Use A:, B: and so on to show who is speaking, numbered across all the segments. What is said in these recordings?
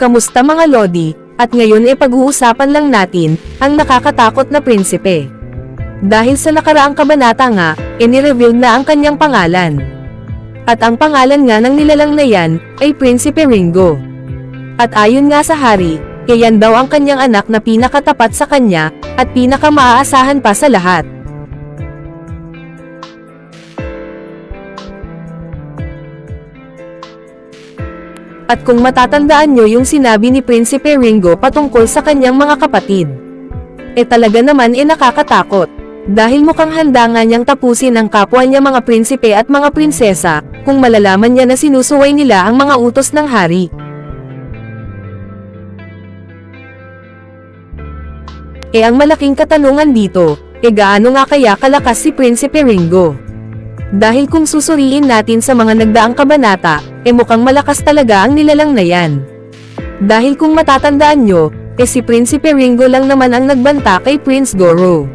A: Kamusta mga Lodi, at ngayon e pag-uusapan lang natin, ang nakakatakot na prinsipe. Dahil sa nakaraang kabanata nga, inireveal na ang kanyang pangalan. At ang pangalan nga ng nilalang na yan, ay Prinsipe Ringo. At ayon nga sa hari, kayan daw ang kanyang anak na pinakatapat sa kanya, at pinakamaaasahan pa sa lahat. At kung matatandaan nyo yung sinabi ni Prinsipe Ringo patungkol sa kanyang mga kapatid. E talaga naman e nakakatakot. Dahil mukhang handa nga niyang tapusin ang kapwa niya mga prinsipe at mga prinsesa, kung malalaman niya na sinusuway nila ang mga utos ng hari. E ang malaking katanungan dito, e gaano nga kaya kalakas si Prinsipe Ringo? Dahil kung susuriin natin sa mga nagdaang kabanata, e mukhang malakas talaga ang nilalang na yan. Dahil kung matatandaan nyo, e si Prinsipe Ringo lang naman ang nagbanta kay Prince Goro.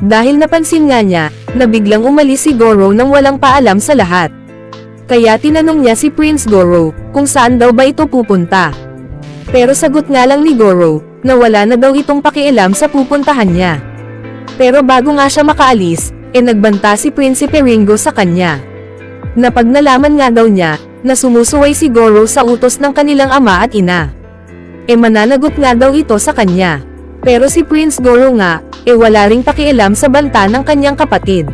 A: Dahil napansin nga niya, na biglang umalis si Goro nang walang paalam sa lahat. Kaya tinanong niya si Prince Goro, kung saan daw ba ito pupunta. Pero sagot nga lang ni Goro, na wala na daw itong pakialam sa pupuntahan niya. Pero bago nga siya makaalis, e nagbanta si Prinsipe Ringo sa kanya. Na pag nalaman nga daw niya, na sumusuway si Goro sa utos ng kanilang ama at ina. E mananagot nga daw ito sa kanya. Pero si Prince Goro nga, e wala ring pakialam sa banta ng kanyang kapatid.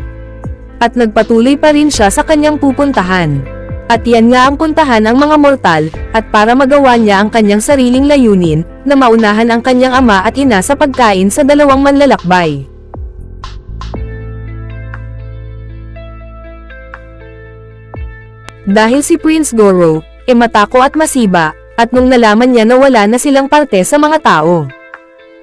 A: At nagpatuloy pa rin siya sa kanyang pupuntahan. At yan nga ang puntahan ng mga mortal, at para magawa niya ang kanyang sariling layunin, na maunahan ang kanyang ama at ina sa pagkain sa dalawang manlalakbay. Dahil si Prince Goro, e matako at masiba, at nung nalaman niya na wala na silang parte sa mga tao.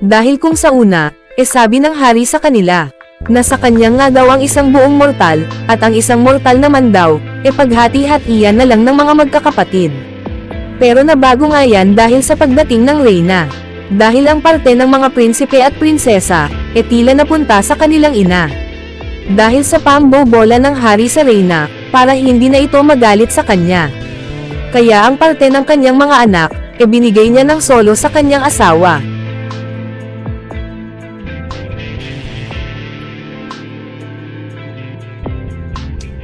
A: Dahil kung sa una, e sabi ng hari sa kanila, na sa kanya nga daw ang isang buong mortal, at ang isang mortal naman daw, e paghati-hatian na lang ng mga magkakapatid. Pero nabago nga yan dahil sa pagdating ng Reyna. Dahil ang parte ng mga prinsipe at prinsesa, e tila napunta sa kanilang ina. Dahil sa pambobola ng hari sa Reyna, para hindi na ito magalit sa kanya. Kaya ang parte ng kanyang mga anak, e binigay niya ng solo sa kanyang asawa.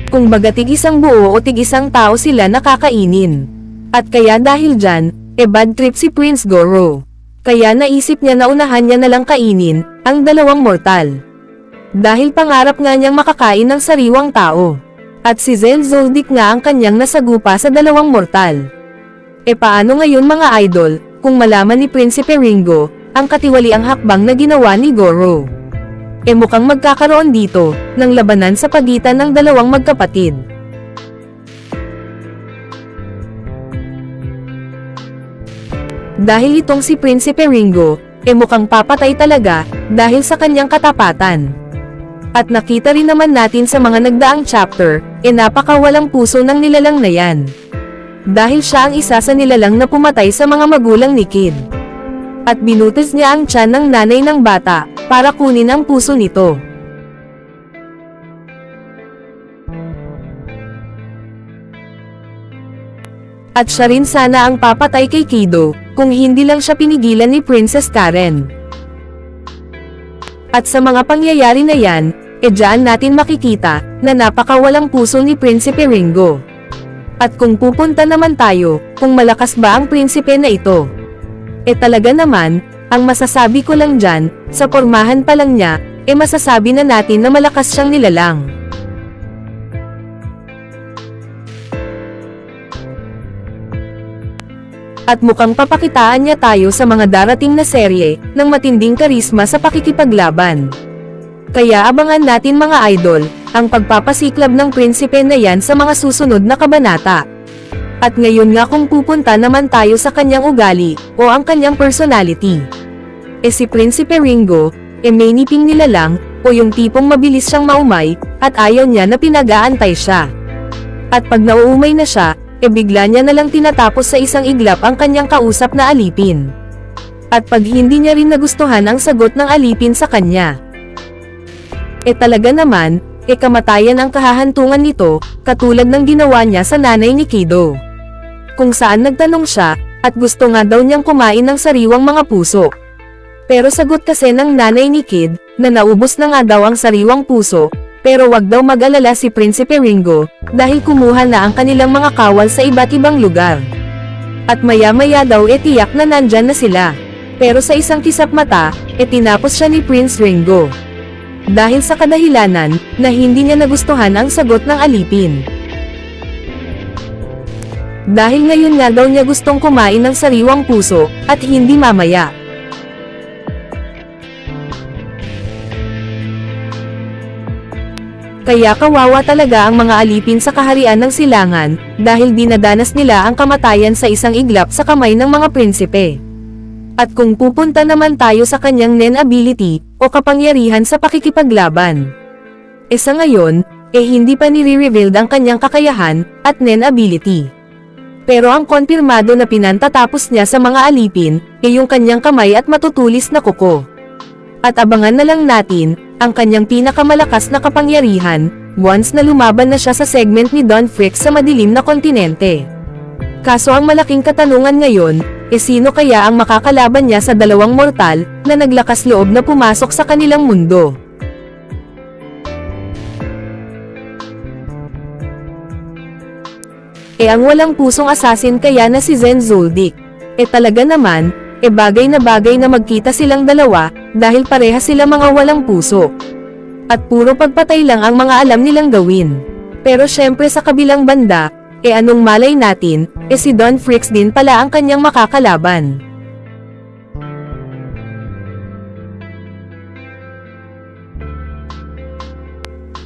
A: Kung baga tig-isang buo o tig-isang tao sila nakakainin. At kaya dahil dyan, e bad trip si Prince Goro. Kaya naisip niya na unahan niya na lang kainin, ang dalawang mortal. Dahil pangarap nga niyang makakain ng sariwang tao. At si Zen Zoldyck nga ang kanyang nasagupa sa dalawang mortal. E paano ngayon mga idol, kung malaman ni Prinsipe Ringo, ang katiwaliang hakbang na ginawa ni Goro? E mukhang magkakaroon dito, ng labanan sa pagitan ng dalawang magkapatid. Dahil itong si Prinsipe Ringo, e mukhang papatay talaga, dahil sa kanyang katapatan. At nakita rin naman natin sa mga nagdaang chapter, e napakawalang puso ng nilalang na yan. Dahil siya ang isa sa nilalang na pumatay sa mga magulang ni Kid. At binutis niya ang tiyan ng nanay ng bata, para kunin ang puso nito. At siya rin sana ang papatay kay Kido, kung hindi lang siya pinigilan ni Princess Karen. At sa mga pangyayari na yan, e dyan natin makikita, na napakawalang puso ni Prinsipe Ringo. At kung pupunta naman tayo, kung malakas ba ang prinsipe na ito? E talaga naman, ang masasabi ko lang dyan, sa pormahan pa lang niya, e masasabi na natin na malakas siyang nilalang. At mukhang papakitaan niya tayo sa mga darating na serye, ng matinding karisma sa pakikipaglaban. Kaya abangan natin mga idol, ang pagpapasiklab ng prinsipe na yan sa mga susunod na kabanata. At ngayon nga kung pupunta naman tayo sa kanyang ugali, o ang kanyang personality. E si Prinsipe Ringo, e may niping nila lang, o yung tipong mabilis siyang maumay, at ayaw niya na pinag-aantay siya. At pag nauumay na siya, e bigla niya na lang tinatapos sa isang iglap ang kanyang kausap na alipin. At pag hindi niya rin nagustuhan ang sagot ng alipin sa kanya. E talaga naman, e kamatayan ang kahahantungan nito, katulad ng ginawa niya sa nanay ni Kido. Kung saan nagtanong siya, at gusto nga daw niyang kumain ng sariwang mga puso. Pero sagot kasi ng nanay ni Kid, na naubos na nga daw ang sariwang puso, pero wag daw mag-alala si Prinsipe Ringo, dahil kumuha na ang kanilang mga kawal sa iba't ibang lugar. At maya-maya daw e tiyak na nandyan na sila. Pero sa isang kisap mata, e tinapos siya ni Prince Ringo. Dahil sa kadahilanan, na hindi niya nagustuhan ang sagot ng alipin. Dahil ngayon nga daw niya gustong kumain ng sariwang puso, at hindi mamaya. Kaya kawawa talaga ang mga alipin sa kaharian ng silangan, dahil dinadanas nila ang kamatayan sa isang iglap sa kamay ng mga prinsipe. At kung pupunta naman tayo sa kanyang nen ability, o kapangyarihan sa pakikipaglaban. E sa ngayon, eh hindi pa nire-revealed ang kanyang kakayahan, at nen ability. Pero ang konfirmado na pinantatapos niya sa mga alipin, ay yung kanyang kamay at matutulis na kuko. At abangan na lang natin, ang kanyang pinakamalakas na kapangyarihan, once na lumaban na siya sa segment ni Don Frick sa madilim na kontinente. Kaso ang malaking katanungan ngayon, e sino kaya ang makakalaban niya sa dalawang mortal, na naglakas loob na pumasok sa kanilang mundo? E ang walang pusong assassin kaya na si Zen Zoldyck. E talaga naman, e bagay na bagay na magkita silang dalawa, dahil pareha sila mga walang puso. At puro pagpatay lang ang mga alam nilang gawin. Pero syempre sa kabilang banda, e anong malay natin, e si Don Fricks din pala ang kanyang makakalaban.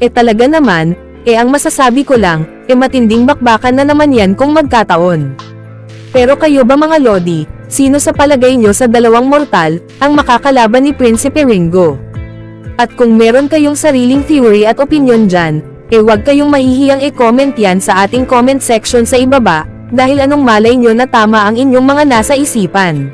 A: E talaga naman, e ang masasabi ko lang, e matinding bakbakan na naman yan kung magkataon. Pero kayo ba mga Lodi, sino sa palagay nyo sa dalawang mortal, ang makakalaban ni Prinsipe Ringo? At kung meron kayong sariling theory at opinion dyan, e wag kayong mahihiyang i-comment yan sa ating comment section sa ibaba, dahil anong malay nyo na tama ang inyong mga nasa isipan.